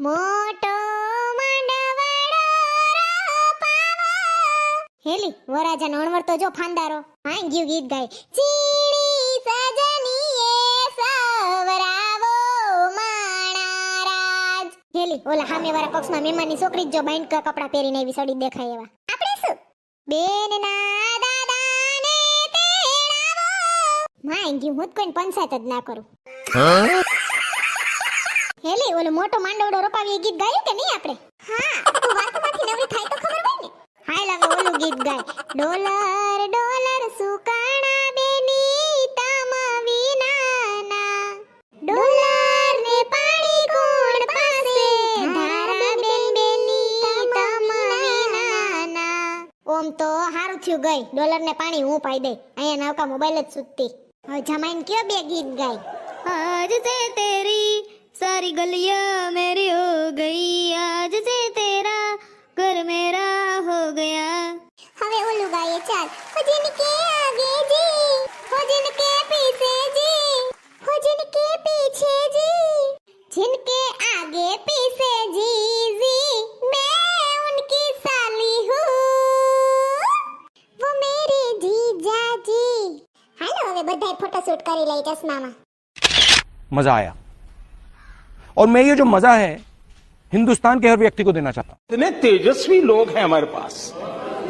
મોટો હેલી વરાજા અણવર તો જો ફાંદારો. ભાંગ્યું ગીત ગાય. ચીણી સજનીએ સવરાવો માણારાજ. હેલી, ઓલા હામે વાળા પક્ષમાં મહેમાનની છોકરી જ જો બાઈન્ડ કપડા પહેરીને એવી સડી દેખાય એવા. આપણે શું? બેન ના દાદાને તેડાવો. માંગ્યું હું જ કોઈને પંચાયત જ ના કરું. ઓલો મોટો માંડવડો રોપાવી એ ગીત ગાયું કે નહીં આપણે? હા વાતમાંથી નવરી થાય તો ખબર હોય ને. હાય લાગે ઓલું ગીત ગાય. ડોલર ડોલર સુકાણા બેની તામા વિનાના. ડોલર ને પાણી કોણ પાસે ધારા બેન બેની તામા વિનાના. ઓમ તો હારું થયું ગઈ ડોલર ને પાણી હું પાઈ દઈ. અહીંયા નવકા મોબાઈલ જ સુતતી હવે જમાઈને કયો બે ગીત ગાય? હજ સે તેરી सारी गलियां मेरी हो गई आज से तेरा घर मेरा हो गया હવે ઓલું ગાઈએ ચાલ હો જિનકે આગે જી હો જિનકે પીછે જી હો જિનકે પીછે જી जिनके आगे पीछे जी जी मैं उनकी साली हूँ वो मेरे जीजा जी હાલો હવે બધાય ફોટોશૂટ કરી લઈ ચશ્મામાં मजा आया और मैं ये जो मजा है हिंदुस्तान के हर व्यक्ति को देना चाहता हूं कितने तेजस्वी लोग हैं हमारे पास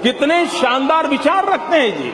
कितने शानदार विचार रखते हैं जी